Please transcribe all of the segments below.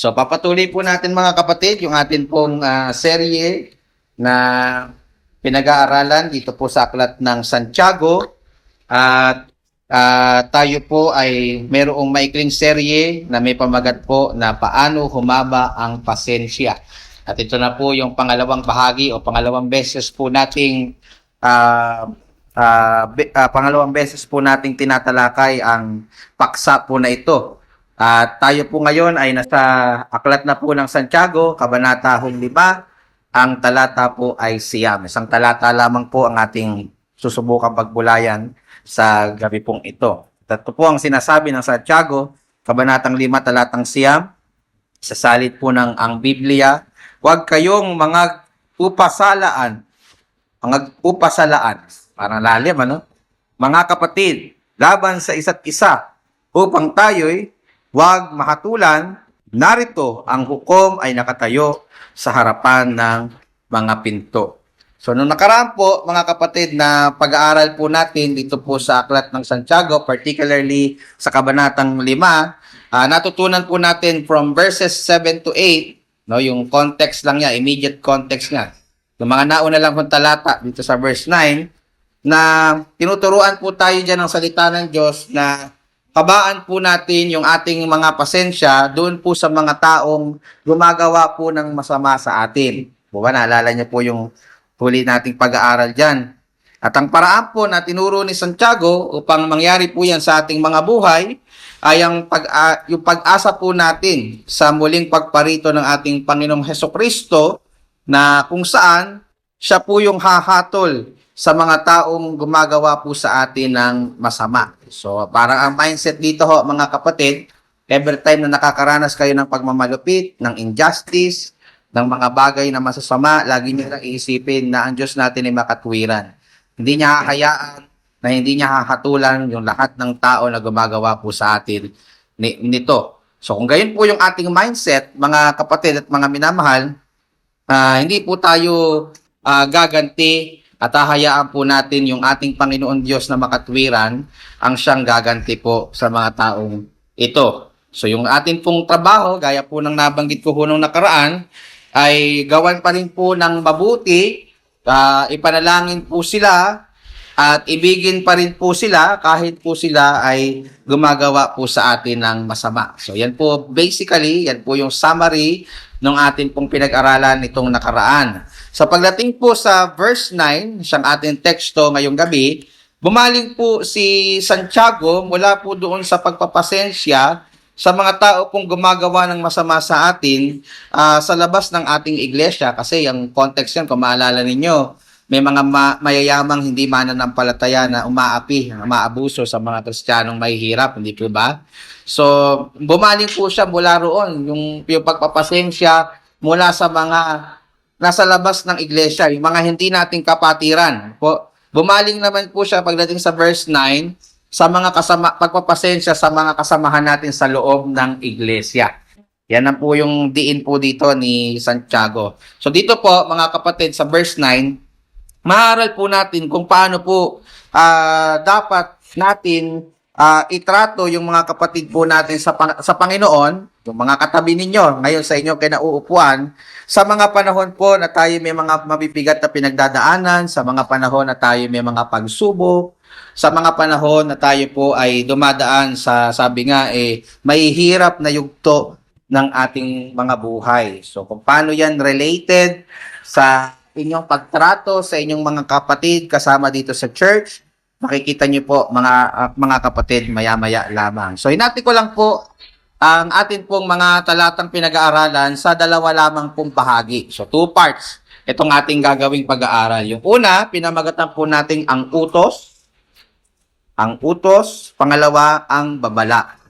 So papatuloy po natin mga kapatid yung atin pong ah, serye na pinag-aaralan dito po sa aklat ng Santiago at ah, tayo po ay mayroong maikling serye na may pamagat po na paano humaba ang pasensya. At ito na po yung pangalawang bahagi o pangalawang beses po nating ah, ah, be- ah, pangalawang beses po nating tinatalakay ang paksa po na ito. At tayo po ngayon ay nasa aklat na po ng Santiago, Kabanata 5, ang talata po ay siyam. Isang talata lamang po ang ating susubukang pagbulayan sa gabi pong ito. At Ito po ang sinasabi ng Santiago, Kabanatang 5, talatang siyam, sa salit po ng ang Biblia, huwag kayong mga upasalaan, mga upasalaan, parang lalim ano, mga kapatid, laban sa isa't isa, upang tayo'y huwag mahatulan, narito ang hukom ay nakatayo sa harapan ng mga pinto. So, nung nakaraan po, mga kapatid, na pag-aaral po natin dito po sa Aklat ng Santiago, particularly sa Kabanatang 5, ah, natutunan po natin from verses 7 to 8, no, yung context lang niya, immediate context niya. Yung mga nauna lang kong talata dito sa verse 9, na tinuturuan po tayo dyan ng salita ng Diyos na kabaan po natin yung ating mga pasensya doon po sa mga taong gumagawa po ng masama sa atin. Buwa, naalala niyo po yung huli nating pag-aaral dyan. At ang paraan po na tinuro ni Santiago upang mangyari po yan sa ating mga buhay ay ang pag, yung pag-asa po natin sa muling pagparito ng ating Panginoong Heso Kristo na kung saan siya po yung hahatol sa mga taong gumagawa po sa atin ng masama. So, parang ang mindset dito ho, mga kapatid, every time na nakakaranas kayo ng pagmamalupit, ng injustice, ng mga bagay na masasama, lagi niyo lang iisipin na ang Diyos natin ay makatwiran. Hindi niya hahayaan na hindi niya hahatulan yung lahat ng tao na gumagawa po sa atin ni- nito. So kung gayon po yung ating mindset, mga kapatid at mga minamahal, ah, hindi po tayo ah, gaganti at hahayaan po natin yung ating Panginoon Diyos na makatwiran ang siyang gaganti po sa mga taong ito. So yung atin pong trabaho, gaya po ng nabanggit ko nung nakaraan, ay gawan pa rin po ng mabuti, ah, ipanalangin po sila, at ibigin pa rin po sila kahit po sila ay gumagawa po sa atin ng masama. So yan po basically, yan po yung summary ng atin pong pinag-aralan nitong nakaraan. Sa pagdating po sa verse 9, siyang ating teksto ngayong gabi, bumaling po si Santiago mula po doon sa pagpapasensya sa mga tao pong gumagawa ng masama sa atin ah, sa labas ng ating iglesia kasi yung context yan kung maalala ninyo may mga ma- mayayamang hindi mananampalataya na umaapi, umaabuso sa mga Kristiyanong mahihirap, hindi po ba? So, bumaling po siya mula roon, yung, yung pagpapasensya mula sa mga nasa labas ng iglesia, yung mga hindi nating kapatiran. Po, bumaling naman po siya pagdating sa verse 9 sa mga kasama, pagpapasensya sa mga kasamahan natin sa loob ng iglesia. Yan ang po yung diin po dito ni Santiago. So dito po, mga kapatid, sa verse 9, maaral po natin kung paano po ah, dapat natin ah, itrato yung mga kapatid po natin sa, sa Panginoon, yung mga katabi ninyo, ngayon sa inyo kinauupuan, sa mga panahon po na tayo may mga mabibigat na pinagdadaanan, sa mga panahon na tayo may mga pagsubok, sa mga panahon na tayo po ay dumadaan sa, sabi nga, eh, may hirap na yugto ng ating mga buhay. So, kung paano yan related sa inyong pagtrato sa inyong mga kapatid kasama dito sa church, makikita niyo po mga ah, mga kapatid maya-maya lamang. So, hinati ko lang po ang atin pong mga talatang pinag-aaralan sa dalawa lamang pong bahagi. So, two parts itong ating gagawing pag-aaral. Yung una, pinamagatan po nating ang utos. Ang utos. Pangalawa, ang babala.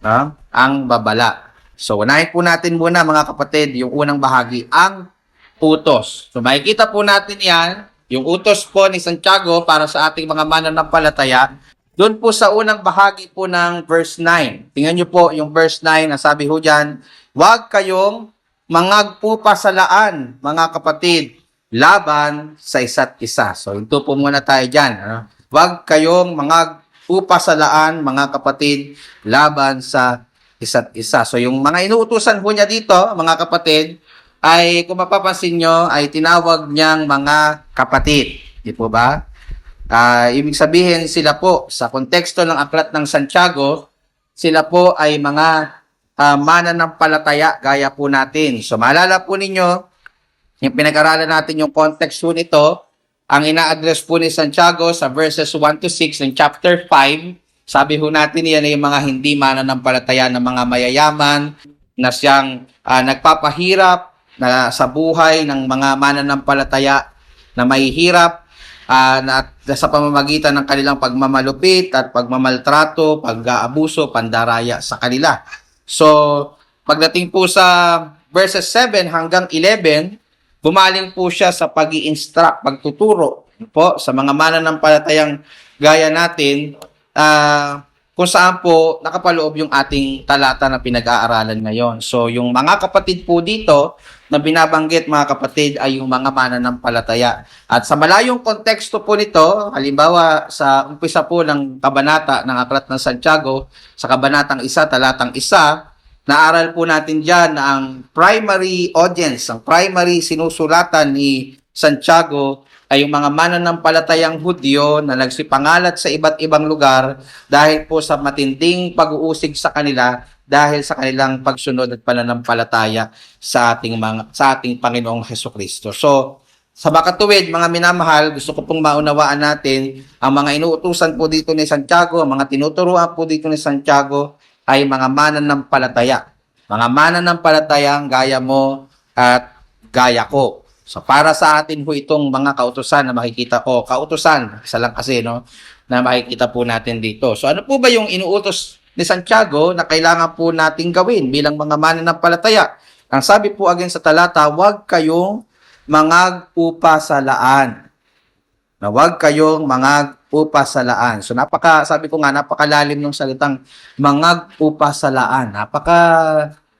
No? Ang babala. So, unahin po natin muna mga kapatid, yung unang bahagi, ang utos. So, makikita po natin yan, yung utos po ni Santiago para sa ating mga mananampalataya, doon po sa unang bahagi po ng verse 9. Tingnan nyo po yung verse 9, ang sabi ho dyan, Huwag kayong mangagpupasalaan, mga kapatid, laban sa isa't isa. So, ito po muna tayo dyan. Ano? Huwag kayong mangagpupasalaan, mga kapatid, laban sa isa't isa. So yung mga inuutusan po niya dito, mga kapatid, ay kung mapapansin nyo, ay tinawag niyang mga kapatid. Di po ba? Ah, ibig sabihin sila po, sa konteksto ng aklat ng Santiago, sila po ay mga uh, mananampalataya gaya po natin. So maalala po ninyo, yung pinag-aralan natin yung context po nito, ang ina-address po ni Santiago sa verses 1 to 6 ng chapter 5, sabi ho natin yan ay mga hindi mananampalataya ng mga mayayaman na siyang ah, nagpapahirap na sa buhay ng mga mananampalataya na mahihirap ah, na, sa pamamagitan ng kanilang pagmamalupit at pagmamaltrato, pag-aabuso, pandaraya sa kanila. So, pagdating po sa verses 7 hanggang 11, bumaling po siya sa pag instruct pagtuturo po sa mga mananampalatayang gaya natin, ah, kung saan po nakapaloob yung ating talata na pinag-aaralan ngayon. So, yung mga kapatid po dito na binabanggit mga kapatid ay yung mga mananampalataya. At sa malayong konteksto po nito, halimbawa sa umpisa po ng kabanata ng Aklat ng Santiago, sa kabanatang isa, talatang isa, naaral po natin dyan na ang primary audience, ang primary sinusulatan ni Santiago ay yung mga mananampalatayang Hudyo na nagsipangalat sa iba't ibang lugar dahil po sa matinding pag-uusig sa kanila dahil sa kanilang pagsunod at pananampalataya sa ating mga sa ating Panginoong Heso Kristo. So, sa makatuwid, mga minamahal, gusto ko pong maunawaan natin ang mga inuutusan po dito ni Santiago, ang mga tinuturuan po dito ni Santiago ay mga mananampalataya. Mga mananampalatayang gaya mo at gaya ko. So para sa atin po itong mga kautusan na makikita ko, kautusan, isa lang kasi no, na makikita po natin dito. So ano po ba yung inuutos ni Santiago na kailangan po nating gawin bilang mga mananampalataya? Ang sabi po again sa talata, huwag kayong mangag-upa sa laan. Na huwag kayong mangag-upa sa laan. So napaka, sabi ko nga, napakalalim ng salitang mangag-upa sa laan. Napaka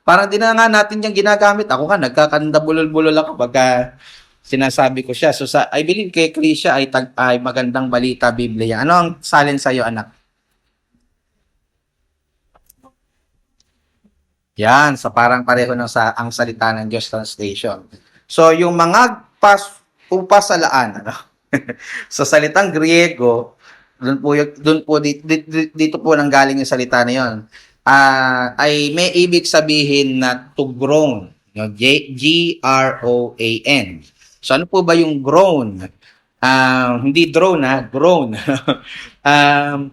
Parang di na nga natin yung ginagamit. Ako nga, nagkakanda bulol-bulol ako pagka sinasabi ko siya. So, sa, I believe kay Krisha ay, tag, ay magandang balita Biblia. Ano ang salin sa'yo, anak? Yan, sa parang pareho ng sa ang salita ng Diyos translation. So, yung mga pas upas sa laan, ano? sa salitang Griego, doon po yung- doon po dito, dito po nang galing yung salita na 'yon ah ay may ibig sabihin na to groan. No? G-R-O-A-N. So ano po ba yung groan? Ah, hindi drone ha, groan. um,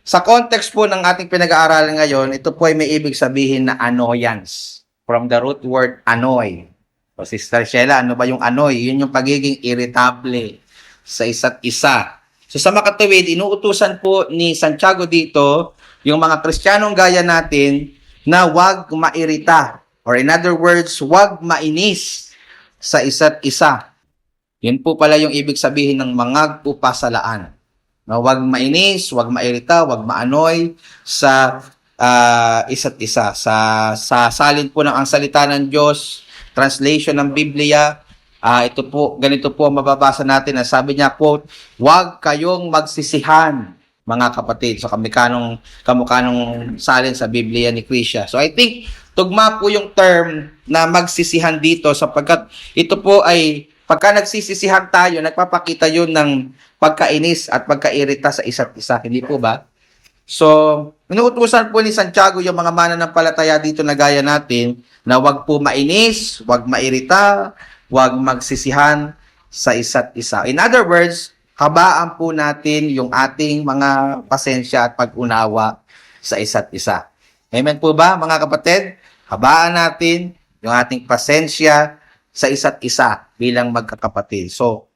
sa context po ng ating pinag-aaralan ngayon, ito po ay may ibig sabihin na annoyance. From the root word annoy. So, Sister Sheila, ano ba yung annoy? Yun yung pagiging irritable sa isa't isa. So sa makatuwid, inuutusan po ni Santiago dito yung mga Kristiyanong gaya natin na wag mairita. Or in other words, wag mainis sa isa't isa. Yun po pala yung ibig sabihin ng mga upasalaan. Na wag mainis, wag mairita, wag maanoy sa ah, isa't isa. Sa, sa salin po ng ang salita ng Diyos, translation ng Biblia, ah ito po, ganito po ang mababasa natin na sabi niya, quote, wag kayong magsisihan, mga kapatid. So kamikanong kamukanong salin sa Biblia ni Krisha. So I think tugma po yung term na magsisihan dito sapagkat ito po ay pagka nagsisisihan tayo, nagpapakita yun ng pagkainis at pagkairita sa isa't isa. Hindi po ba? So, inuutusan po ni Santiago yung mga mananampalataya dito na gaya natin na wag po mainis, wag mairita, wag magsisihan sa isa't isa. In other words, habaan po natin yung ating mga pasensya at pag-unawa sa isa't isa. Amen po ba mga kapatid? Habaan natin yung ating pasensya sa isa't isa bilang magkakapatid. So,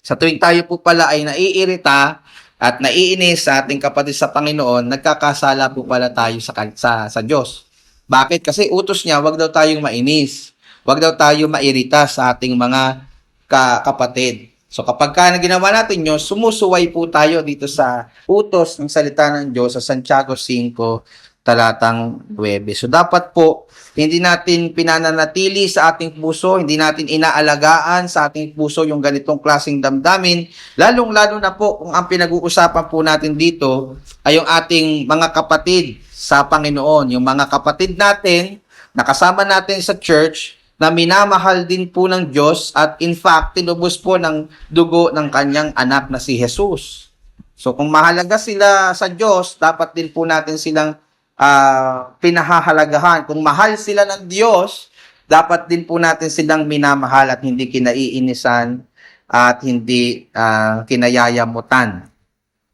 sa tuwing tayo po pala ay naiirita at naiinis sa ating kapatid sa Panginoon, nagkakasala po pala tayo sa, sa, sa Diyos. Bakit? Kasi utos niya, wag daw tayong mainis. Wag daw tayo mairita sa ating mga ka- kapatid. So kapag ka na ginawa natin yun, sumusuway po tayo dito sa utos ng salita ng Diyos sa Santiago 5, talatang 9. So dapat po hindi natin pinananatili sa ating puso, hindi natin inaalagaan sa ating puso yung ganitong klaseng damdamin, lalong-lalo na po kung ang pinag-uusapan po natin dito ay yung ating mga kapatid sa Panginoon, yung mga kapatid natin na kasama natin sa church na minamahal din po ng Diyos at in fact, tinubos po ng dugo ng kanyang anak na si Jesus. So kung mahalaga sila sa Diyos, dapat din po natin silang ah, pinahahalagahan. Kung mahal sila ng Diyos, dapat din po natin silang minamahal at hindi kinaiinisan at hindi ah, kinayayamutan.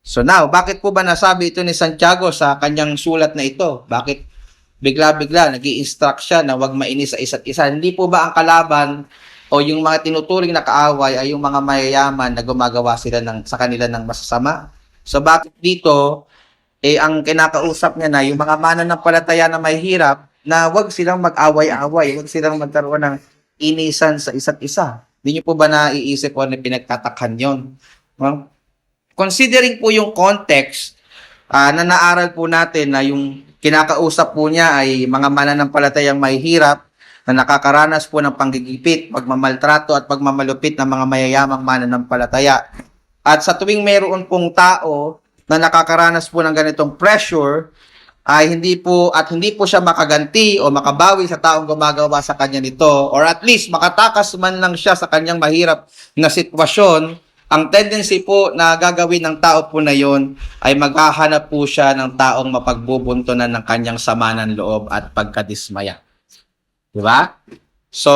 So now, bakit po ba nasabi ito ni Santiago sa kanyang sulat na ito? Bakit bigla-bigla nag instruct siya na huwag mainis sa isa't isa? Hindi po ba ang kalaban o yung mga tinuturing na kaaway ay yung mga mayayaman na gumagawa sila ng, sa kanila ng masasama? So bakit dito, eh ang kinakausap niya na yung mga mananampalataya na may hirap na wag silang mag-away-away, wag silang magkaroon ng inisan sa isa't isa. Hindi niyo po ba naiisip po na pinagtatakhan yon? Well, considering po yung context ah, na naaral po natin na yung kinakausap po niya ay mga mananampalatayang may hirap na nakakaranas po ng panggigipit, pagmamaltrato at pagmamalupit ng mga mayayamang mananampalataya. At sa tuwing mayroon pong tao na nakakaranas po ng ganitong pressure, ay hindi po at hindi po siya makaganti o makabawi sa taong gumagawa sa kanya nito or at least makatakas man lang siya sa kanyang mahirap na sitwasyon, ang tendency po na gagawin ng tao po na yon ay maghahanap po siya ng taong mapagbubuntunan ng kanyang sama ng loob at pagkadismaya. Di ba? So,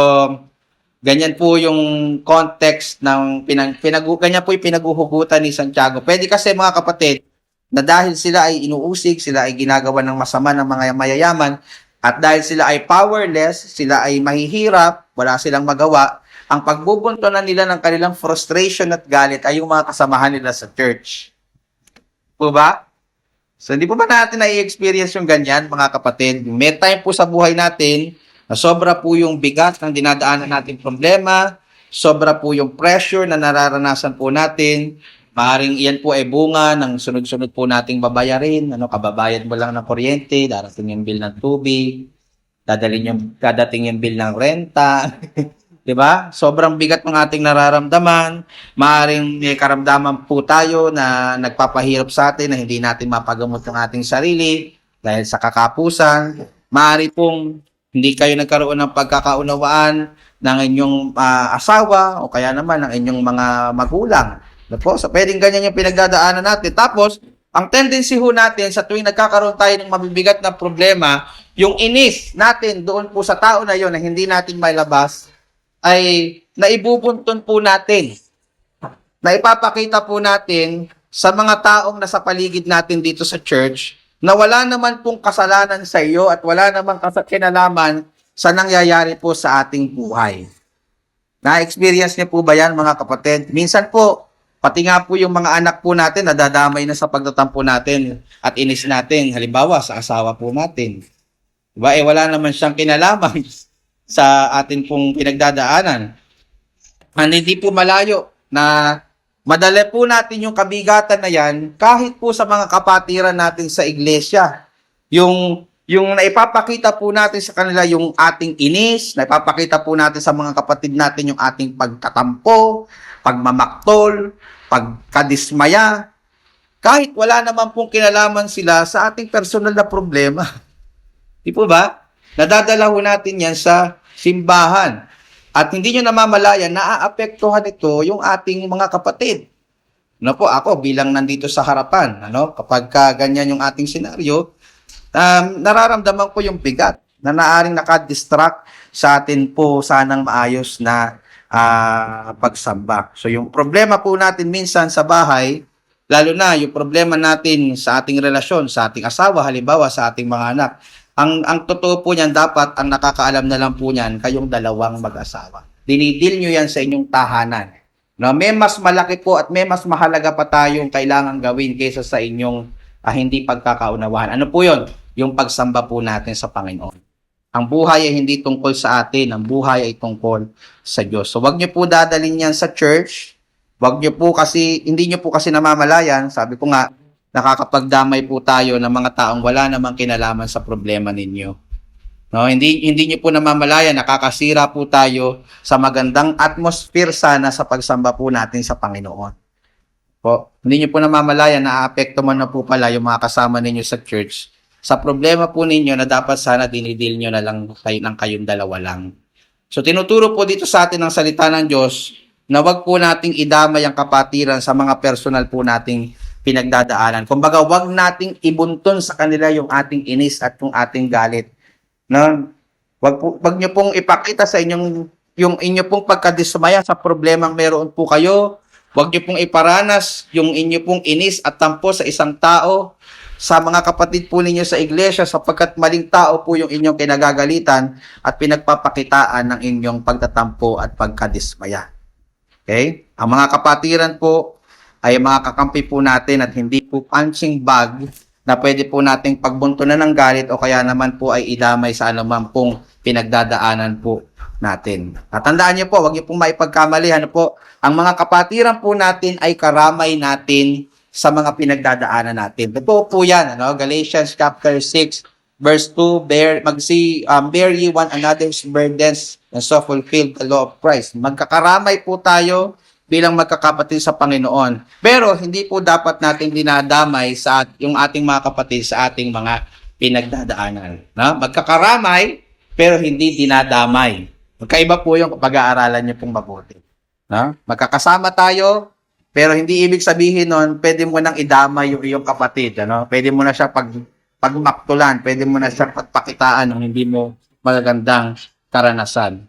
ganyan po yung context ng pinag, pinag ganyan po yung pinaguhugutan ni Santiago. Pwede kasi mga kapatid, na dahil sila ay inuusig, sila ay ginagawa ng masama ng mga mayayaman, at dahil sila ay powerless, sila ay mahihirap, wala silang magawa, ang pagbubuntunan nila ng kanilang frustration at galit ay yung mga kasamahan nila sa church. Po ba? So, hindi po ba natin na-experience yung ganyan, mga kapatid? May time po sa buhay natin na sobra po yung bigat ng dinadaanan nating problema, sobra po yung pressure na nararanasan po natin, Maaring iyan po ay bunga ng sunod-sunod po nating babayarin. Ano, kababayad mo lang ng kuryente, darating yung bill ng tubig, dadalhin yung, dadating yung bill ng renta. 'Di ba? Sobrang bigat ng ating nararamdaman. Maaring may karamdaman po tayo na nagpapahirap sa atin na hindi natin mapagamot ang ating sarili dahil sa kakapusan. Maari pong hindi kayo nagkaroon ng pagkakaunawaan ng inyong ah, asawa o kaya naman ng inyong mga magulang. Po? So, pwedeng ganyan yung pinagdadaanan natin. Tapos, ang tendency ho natin sa tuwing nagkakaroon tayo ng mabibigat na problema, yung inis natin doon po sa tao na yon na hindi natin mailabas, ay naibubunton po natin. Na ipapakita po natin sa mga taong nasa paligid natin dito sa church na wala naman pong kasalanan sa iyo at wala namang kas- kinalaman sa nangyayari po sa ating buhay. Na-experience niyo po ba yan mga kapatid? Minsan po, pati nga po yung mga anak po natin nadadamay na sa pagtatampo natin at inis natin. Halimbawa, sa asawa po natin. Diba? Eh, wala naman siyang kinalaman sa atin pong pinagdadaanan. And hindi po malayo na madala po natin yung kabigatan na yan kahit po sa mga kapatiran natin sa iglesia. Yung yung naipapakita po natin sa kanila yung ating inis, naipapakita po natin sa mga kapatid natin yung ating pagtatampo, pagmamaktol, pagkadismaya, kahit wala naman pong kinalaman sila sa ating personal na problema. Di po ba? Nadadala ho natin yan sa simbahan. At hindi nyo namamalayan, naaapektuhan ito yung ating mga kapatid. Ano po, ako bilang nandito sa harapan, ano, kapag ka ganyan yung ating senaryo, um, nararamdaman ko yung bigat na naaring nakadistract sa atin po sanang maayos na ah, pagsamba. So yung problema po natin minsan sa bahay, lalo na yung problema natin sa ating relasyon, sa ating asawa, halimbawa sa ating mga anak, ang ang totoo po niyan dapat ang nakakaalam na lang po niyan kayong dalawang mag-asawa. Dinidil niyo yan sa inyong tahanan. No, may mas malaki po at may mas mahalaga pa tayong kailangan gawin kaysa sa inyong ah, hindi pagkakaunawahan. Ano po 'yon? Yung pagsamba po natin sa Panginoon. Ang buhay ay hindi tungkol sa atin, ang buhay ay tungkol sa Diyos. So wag niyo po dadalhin yan sa church. Wag niyo po kasi hindi niyo po kasi namamalayan, sabi ko nga, nakakapagdamay po tayo ng mga taong wala namang kinalaman sa problema ninyo. No, hindi hindi niyo po namamalaya nakakasira po tayo sa magandang atmosphere sana sa pagsamba po natin sa Panginoon. Po, hindi niyo po namamalaya na apekto man na po pala yung mga kasama ninyo sa church sa problema po ninyo na dapat sana dinidil nyo na lang kayo ng kayong dalawa lang. So tinuturo po dito sa atin ng salita ng Diyos na wag po nating idamay ang kapatiran sa mga personal po nating pinagdadaanan. Kumbaga, wag nating ibunton sa kanila yung ating inis at yung ating galit. No? Wag, po, wag nyo pong ipakita sa inyong yung inyo pong pagkadismaya sa problemang meron po kayo. Wag nyo pong iparanas yung inyo pong inis at tampo sa isang tao sa mga kapatid po ninyo sa iglesia sapagkat maling tao po yung inyong kinagagalitan at pinagpapakitaan ng inyong pagtatampo at pagkadismaya. Okay? Ang mga kapatiran po ay mga kakampi po natin at hindi po punching bag na pwede po nating pagbuntunan ng galit o kaya naman po ay idamay sa anuman pong pinagdadaanan po natin. At tandaan niyo po, huwag niyo pong maipagkamali. Ano po, ang mga kapatiran po natin ay karamay natin sa mga pinagdadaanan natin. Ito po yan, ano? Galatians chapter 6, verse 2, bear, magsi, um, bear ye one another's burdens and so fulfill the law of Christ. Magkakaramay po tayo bilang magkakapatid sa Panginoon. Pero hindi po dapat natin dinadamay sa yung ating mga kapatid sa ating mga pinagdadaanan. No? Magkakaramay, pero hindi dinadamay. Magkaiba po yung pag-aaralan niyo pong mabuti. No? Magkakasama tayo, pero hindi ibig sabihin nun, pwede mo nang idamay yung iyong kapatid. Ano? Pwede mo na siya pag, pagmaktulan, pwede mo na siya pagpakitaan ng hindi mo magagandang karanasan.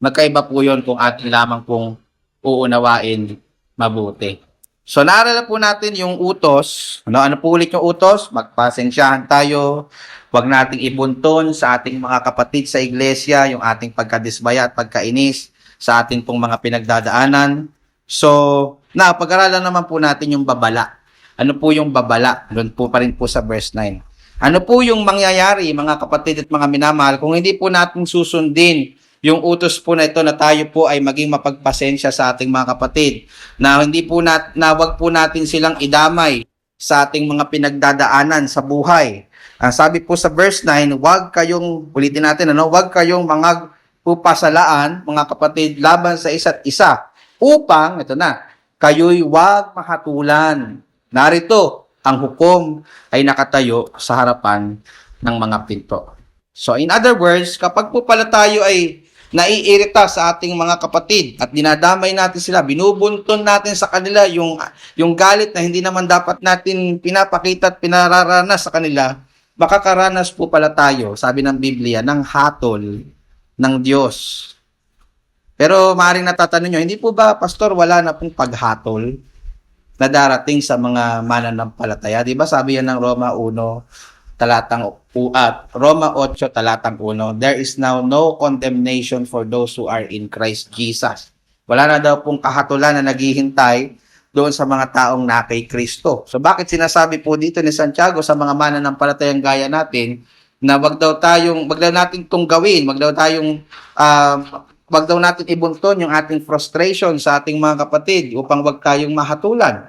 Magkaiba po yun kung atin lamang pong uunawain mabuti. So, naalala po natin yung utos. Ano, ano po ulit yung utos? Magpasensyahan tayo. Huwag nating ibunton sa ating mga kapatid sa iglesia yung ating pagkadismaya at pagkainis sa ating pong mga pinagdadaanan. So, na, pag-aralan naman po natin yung babala. Ano po yung babala? Doon po pa rin po sa verse 9. Ano po yung mangyayari, mga kapatid at mga minamahal, kung hindi po natin susundin yung utos po na ito na tayo po ay maging mapagpasensya sa ating mga kapatid. Na hindi po nat, na wag po natin silang idamay sa ating mga pinagdadaanan sa buhay. Ang sabi po sa verse 9, wag kayong, ulitin natin, ano, wag kayong mga pupasalaan, mga kapatid, laban sa isa't isa. Upang, ito na, kayo'y wag mahatulan. Narito, ang hukom ay nakatayo sa harapan ng mga pinto. So, in other words, kapag po pala tayo ay naiirita sa ating mga kapatid at dinadamay natin sila, binubunton natin sa kanila yung, yung galit na hindi naman dapat natin pinapakita at pinararanas sa kanila, makakaranas po pala tayo, sabi ng Biblia, ng hatol ng Diyos. Pero maaaring natatanong nyo, hindi po ba, Pastor, wala na pong paghatol na darating sa mga mananampalataya? Di ba sabi yan ng Roma 1, talatang at Roma 8 talatang 1, there is now no condemnation for those who are in Christ Jesus. Wala na daw pong kahatulan na naghihintay doon sa mga taong na kay Kristo. So bakit sinasabi po dito ni Santiago sa mga mananampalatayang gaya natin na wag daw tayong wag daw natin tong gawin, wag daw tayong um, wag daw natin ibunton yung ating frustration sa ating mga kapatid upang wag tayong mahatulan.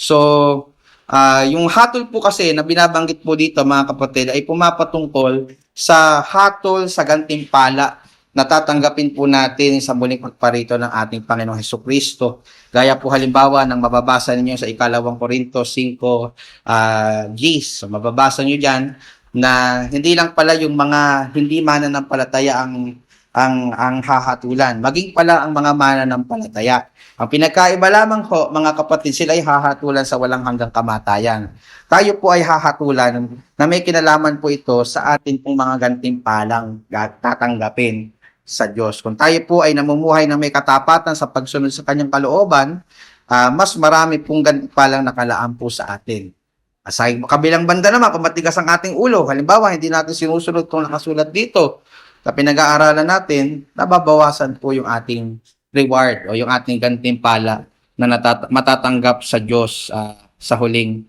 So, Ah, yung hatol po kasi na binabanggit po dito mga kapatid ay pumapatungkol sa hatol sa gantimpala na tatanggapin po natin sa muling pagparito ng ating Panginoong Heso Kristo. Gaya po halimbawa ng mababasa ninyo sa ikalawang Korinto 5 uh, Gs. So mababasa nyo dyan na hindi lang pala yung mga hindi mananampalataya ang ang ang hahatulan, maging pala ang mga mananampalataya. Ang pinagkaiba lamang ho, mga kapatid, sila ay hahatulan sa walang hanggang kamatayan. Tayo po ay hahatulan na may kinalaman po ito sa atin pong mga gantimpalang tatanggapin sa Diyos. Kung tayo po ay namumuhay na may katapatan sa pagsunod sa kanyang kalooban, ah, mas marami pong gantimpalang nakalaan po sa atin. Sa kabilang banda naman, kung matigas ang ating ulo, halimbawa, hindi natin sinusunod itong nakasulat dito, sa pinag-aaralan natin, nababawasan po yung ating reward o yung ating gantimpala na natat- matatanggap sa Diyos ah, sa huling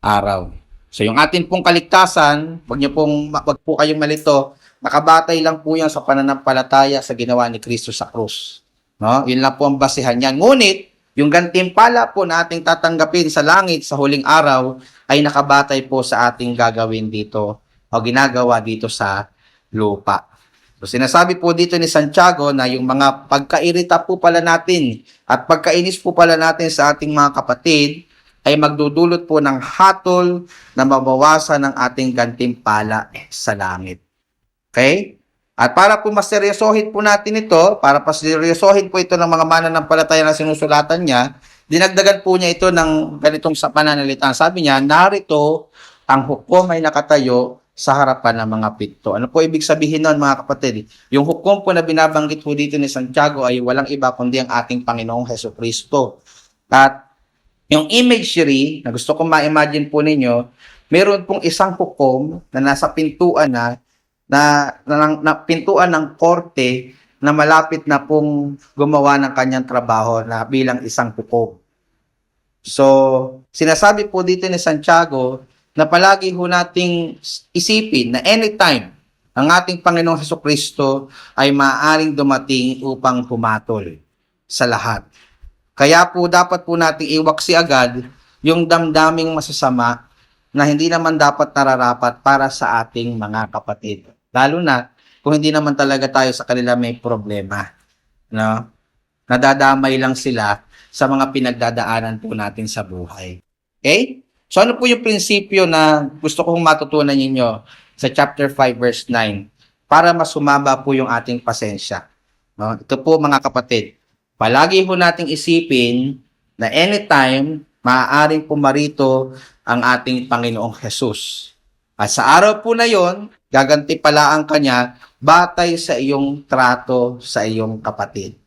araw. So yung atin pong kaligtasan, wag niyo pong wag po kayong malito, nakabatay lang po yan sa pananampalataya sa ginawa ni Kristo sa krus. No? Yun lang po ang basehan niyan. Ngunit Yung gantimpala po na ating tatanggapin sa langit sa huling araw ay nakabatay po sa ating gagawin dito o ginagawa dito sa lupa. So sinasabi po dito ni Santiago na yung mga pagkairita po pala natin at pagkainis po pala natin sa ating mga kapatid ay magdudulot po ng hatol na mabawasan ng ating gantimpala sa langit. Okay? At para po mas seryosohin po natin ito, para pa seryosohin po ito ng mga mananampalataya na sinusulatan niya, dinagdagan po niya ito ng ganitong sa pananalita. Sabi niya, narito ang hukom ay nakatayo sa harapan ng mga pinto. Ano po ibig sabihin nun mga kapatid? Yung hukom po na binabanggit po dito ni Santiago ay walang iba kundi ang ating Panginoong Heso Kristo. At yung imagery na gusto kong ma-imagine po ninyo, meron pong isang hukom na nasa pintuan na na, na, na pintuan ng korte na malapit na pong gumawa ng kanyang trabaho na bilang isang hukom. So, sinasabi po dito ni Santiago na palagi ho nating isipin na anytime ang ating Panginoong Heso Kristo ay maaaring dumating upang humatol sa lahat. Kaya po dapat po nating iwaksi agad yung damdaming masasama na hindi naman dapat nararapat para sa ating mga kapatid. Lalo na kung hindi naman talaga tayo sa kanila may problema. No? Nadadamay lang sila sa mga pinagdadaanan po natin sa buhay. Okay? So ano po yung prinsipyo na gusto kong matutunan ninyo sa chapter 5 verse 9 para mas sumaba po yung ating pasensya. No? Ito po mga kapatid, palagi po nating isipin na anytime maaaring pumarito ang ating Panginoong Jesus. At sa araw po na yon, gaganti pala ang kanya batay sa iyong trato sa iyong kapatid.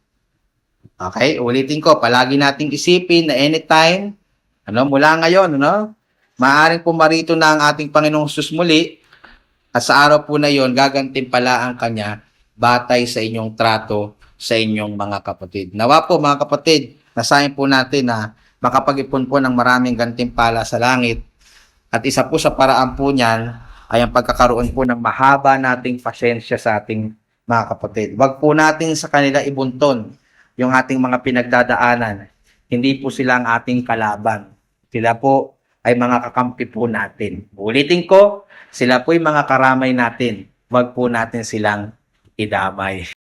Okay, ulitin ko, palagi nating isipin na anytime, ano, mula ngayon, ano, maaaring pumarito na ang ating Panginoong Jesus muli at sa araw po na yon, gagantin pala ang kanya batay sa inyong trato sa inyong mga kapatid. Nawa po mga kapatid, nasayin po natin na makapag-ipon po ng maraming gantimpala sa langit at isa po sa paraan po niyan ay ang pagkakaroon po ng mahaba nating pasensya sa ating mga kapatid. Huwag po natin sa kanila ibunton yung ating mga pinagdadaanan. Hindi po sila ang ating kalaban. Sila po ay mga kakampi po natin. Ulitin ko, sila po ay mga karamay natin. Huwag po natin silang idamay.